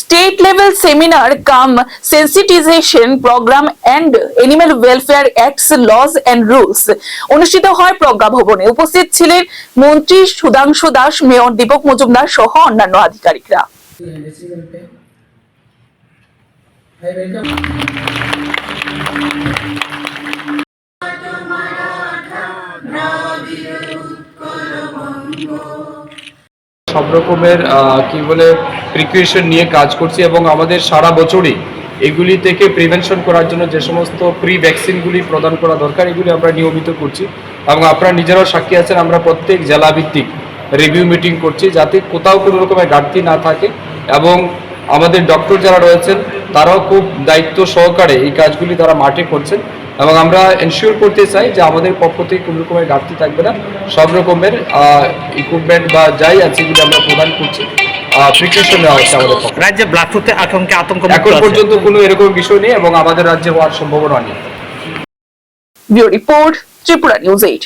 State level seminar cum sensitisation programme and animal welfare acts laws and rules অনুষ্ঠিত হয় প্রজ্ঞা ভবনে উপস্থিত ছিলেন মন্ত্রী সুধাংশু দাস মেয়র দীপক মজুমদার সহ অন্যান্য আধিকারিকরা decision pay. সব রকমের কি বলে প্রিকুয়েশন নিয়ে কাজ করছি এবং আমাদের সারা বছরই এগুলি থেকে প্রিভেনশন করার জন্য যে সমস্ত প্রি ভ্যাকসিনগুলি প্রদান করা দরকার, এগুলি আমরা নিয়মিত করছি এবং আপনারা নিজেরাও সাক্ষী আছেন, আমরা প্রত্যেক জেলাভিত্তিক রিভিউ মিটিং করছি যাতে কোথাও কোনো রকমের ঘাটতি না থাকে এবং আমাদের ডক্টর যারা রয়েছেন, তারাও খুব দায়িত্ব সহকারে এই কাজগুলি তারা মাঠে করছেন। এবং আমরা এনশিওর করতে চাই যে আমাদের পক্ষ থেকে কোনো রকমের ঘাটতি থাকবে না। সব রকমের ইকুইপমেন্ট বা যাই আছে যেগুলো আমরা প্রদান করছি। প্রিকশন নেওয়া হচ্ছে আমাদের পক্ষে রাজ্যে আতঙ্কে আতঙ্ক এখন পর্যন্ত কোনো এরকম বিষয় নেই এবং আমাদের রাজ্যে হওয়ার সম্ভাবনা নেই। Report Tripura news eight.